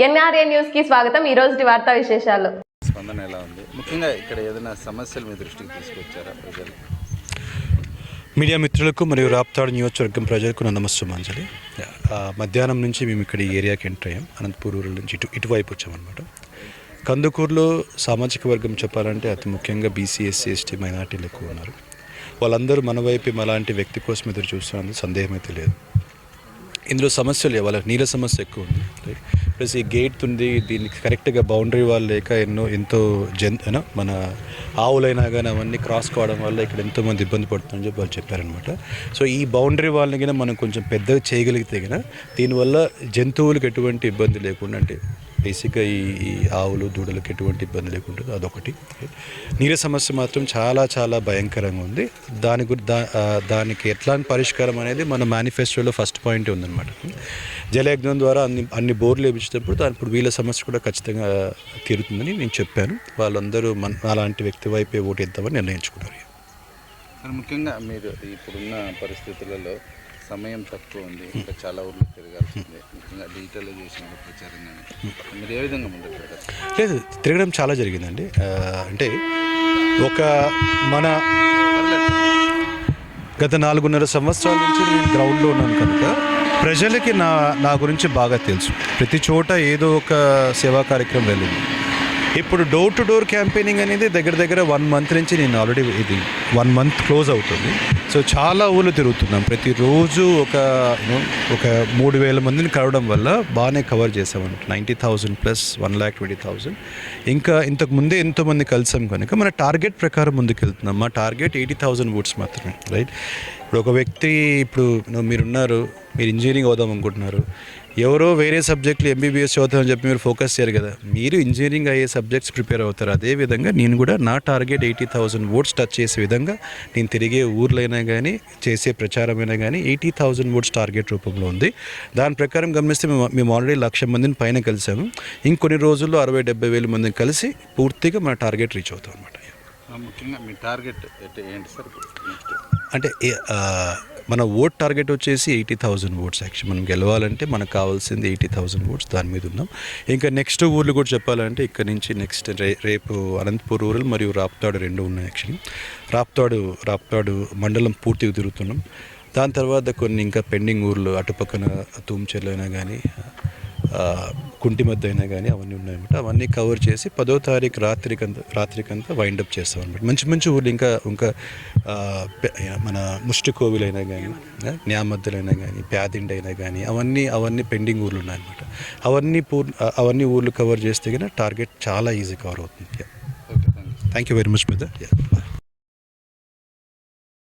NRA న్యూస్కి స్వాగతం. ఈ రోజు వార్తా విశేషాలు. స్పందన ఎలా ఉంది? ముఖ్యంగా ఇక్కడ ఏదైనా సమస్యలు మీ దృష్టికి తీసుకొచ్చారా ప్రజలు? మీడియా మిత్రులకు మరియు రాప్తాడు నియోజకవర్గం ప్రజలకు నా నమస్సుమాంజలి ఆ, మధ్యాహ్నం నుంచి మేము ఇక్కడ ఈ ఏరియాకి ఎంటర్ అయ్యాం. అనంతపూర్ రూరల్ నుంచి ఇటు ఇటువైపు వచ్చామన్నమాట. కందుకూరులో సామాజిక వర్గం చెప్పాలంటే అతి ముఖ్యంగా బీసీ ఎస్సీ ఎస్టీ మైనార్టీలు ఎక్కువ ఉన్నారు. వాళ్ళందరూ మన వైపు అలాంటి వ్యక్తి కోసం ఎదురు చూస్తున్నందుకు సందేహం అయితే లేదు. ఇందులో సమస్యలు లేవు. వాళ్ళకి నీళ్ళ సమస్య ఎక్కువ ఉంది. ప్లస్ ఈ గేట్ ఉంది దీనికి కరెక్ట్గా బౌండరీ వాళ్ళు లేక ఎన్నో ఎంతో జన్ మన ఆవులైనా కానీ అవన్నీ క్రాస్ కావడం వల్ల ఇక్కడ ఎంతోమంది ఇబ్బంది పడుతుందని చెప్పి వాళ్ళు చెప్పారనమాట సో ఈ బౌండరీ వాళ్ళని కానీ మనం కొంచెం పెద్దగా చేయగలిగితే కనుక దీనివల్ల జంతువులకు ఎటువంటి ఇబ్బంది లేకుండా అంటే బేసిక్గా ఈ ఈ ఆవులు దూడలకు ఎటువంటి ఇబ్బంది లేకుండా అదొకటి. నీళ్ళ సమస్య మాత్రం చాలా చాలా భయంకరంగా ఉంది. దాని గురి దా దానికి ఎట్లాంటి పరిష్కారం అనేది మన మేనిఫెస్టోలో ఫస్ట్ పాయింట్ ఉందన్నమాట. జలయజ్ఞం ద్వారా అన్ని అన్ని బోర్లు లభించేటప్పుడు దాని ఇప్పుడు వీళ్ళ సమస్య కూడా ఖచ్చితంగా తీరుతుందని నేను చెప్పాను. వాళ్ళందరూ మన అలాంటి వ్యక్తి వైపే ఓటేద్దామని నిర్ణయించుకున్నారు. ముఖ్యంగా మీరు ఇప్పుడున్న పరిస్థితులలో సమయం తక్కువ ఉంది. ఇంకా చాలా ఊర్లు తిరగాల్సిందే. ముఖ్యంగా డిజిటలైజేషన్ ప్రచారం కానీ మీరు ఏ విధంగా లేదు తిరగడం చాలా జరిగిందండి. అంటే ఒక మన గత నాలుగున్నర సంవత్సరాల నుంచి నేను గ్రౌండ్లో ఉన్నాను కనుక ప్రజలకి నా నా గురించి బాగా తెలుసు. ప్రతి చోట ఏదో ఒక సేవా కార్యక్రమం వెళ్ళింది. ఇప్పుడు డోర్ టు డోర్ క్యాంపెయినింగ్ అనేది దగ్గర దగ్గర వన్ మంత్ నుంచి నేను ఆల్రెడీ ఇది వన్ మంత్ క్లోజ్ అవుతుంది. సో చాలా ఊళ్ళు తిరుగుతున్నాం. ప్రతిరోజు ఒక ఒక మూడు వేల మందిని కలవడం వల్ల బాగానే కవర్ చేసామన్నమాట. Ninety thousand plus one lakh twenty thousand ఇంకా ఇంతకు ముందే ఎంతోమంది కలిసాం కనుక మన టార్గెట్ ప్రకారం ముందుకు వెళ్తున్నాం మా టార్గెట్ ఎయిటీ థౌజండ్ ఓట్స్ మాత్రమే రైట్? ఇప్పుడు ఒక వ్యక్తి ఇప్పుడు మీరున్నారు మీరు ఇంజనీరింగ్ అవుదాం అనుకుంటున్నారు. ఎవరో వేరే సబ్జెక్టులు ఎంబీబీఎస్ చదువుతామని చెప్పి మీరు ఫోకస్ చేయరు కదా. మీరు ఇంజనీరింగ్ అయ్యే సబ్జెక్ట్స్ ప్రిపేర్ అవుతారు. అదేవిధంగా నేను కూడా నా target eighty thousand votes touch చేసే విధంగా నేను తిరిగే ఊర్లైనా కానీ చేసే ప్రచారమైనా కానీ ఎయిటీ థౌసండ్ ఓట్స్ టార్గెట్ రూపంలో ఉంది. దాని ప్రకారం గమనిస్తే మేము మేము ఆల్రెడీ లక్ష మందిని పైన కలిసాము. ఇంకొన్ని రోజుల్లో అరవై డెబ్బై వేల మందిని కలిసి పూర్తిగా మన టార్గెట్ రీచ్ అవుతాం అనమాట ముఖ్యంగా మీ టార్గెట్ ఏంటి సార్ అంటే మన ఓట్ టార్గెట్ వచ్చేసి ఎయిటీ థౌజండ్ ఓట్స్ యాక్చువల్ మనం గెలవాలంటే మనకు కావాల్సింది ఎయిటీ థౌజండ్ ఓట్స్ దాని మీద ఉన్నాం. ఇంకా నెక్స్ట్ ఊర్లు కూడా చెప్పాలంటే ఇక్కడ నుంచి నెక్స్ట్ రే రేపు అనంతపూర్ రూరల్ మరియు రాప్తాడు రెండు ఉన్నాయి యాక్చువల్లీ. రాప్తాడు రాప్తాడు మండలం పూర్తిగా తిరుగుతున్నాం. దాని తర్వాత కొన్ని ఇంకా పెండింగ్ ఊర్లు అటుపక్కన తూంచెర్లు అయినా కానీ కుంటి మధ్య అయినా కానీ అవన్నీ ఉన్నాయన్నమాట. అవన్నీ కవర్ చేసి పదో తారీఖు రాత్రికంతా రాత్రికంతా వైండప్ చేస్తాం అనమాట మంచి మంచి ఊర్లు ఇంకా ఇంకా మన ముష్టి కోవిల్ అయినా కానీ న్యామద్దలైనా కానీ ప్యాదిండి అయినా కానీ అవన్నీ అవన్నీ పెండింగ్ ఊర్లు ఉన్నాయన్నమాట. అవన్నీ పూర్ అవన్నీ ఊర్లు కవర్ చేస్తే కానీ టార్గెట్ చాలా ఈజీ కవర్ అవుతుంది. Okay thank you very much పెద్ద